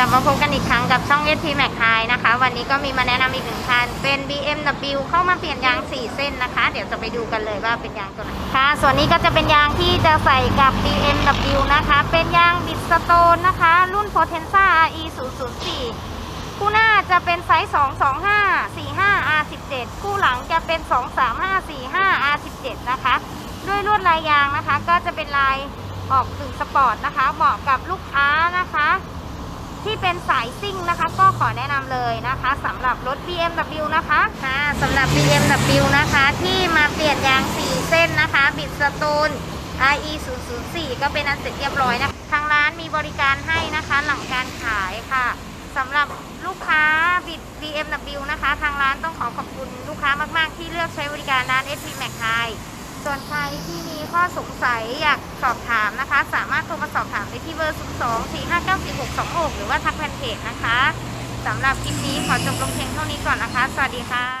กลับมาพบกันอีกครั้งกับช่อง s t Max High นะคะ วันนี้ก็มีมาแนะนำอีกหนึ่งคัน เป็น BMW เข้ามาเปลี่ยนยาง 4 เส้นนะคะ เดี๋ยวจะไปดูกันเลยว่าเป็นยางตัวไหนค่ะ ส่วนนี้ก็จะเป็นยางที่จะใส่กับ BMW นะคะ เป็นยางบิดสโตนนะคะ รุ่น Potenza RE 004คู่หน้าจะเป็นไซส์ 225 45 R17 คู่หลังจะเป็น 235 45 R17 นะคะ ด้วยลวดลายยางนะคะ ก็จะเป็นลายออกถึงสปอร์ตนะคะ เหมาะกับลูก เป็นสายซิ่งนะคะ ก็ขอแนะนำเลยนะคะสำหรับรถ BMW นะคะค่ะสำหรับ BMW นะคะ ที่มาเปลี่ยนยาง 4 เส้นนะคะ บิดสตูน RE 004ก็เป็นอันเสร็จเรียบร้อยนะคะทางร้านมีบริการให้นะคะหลังการขายค่ะสำหรับลูกค้าบิด BMW นะคะ ทางร้านต้องขอขอบคุณลูกค้ามาก ๆ ที่เลือกใช้บริการร้าน SP Mac High ส่วนใครที่ ข้อสงสัยอยากสอบถามนะคะ สามารถโทรมาสอบถามได้ที่เบอร์ 02 459 4626 หรือว่าทักแฟนเพจนะคะสำหรับคลิปนี้ขอจบลงเพียงเท่านี้ก่อนนะคะ สวัสดีค่ะ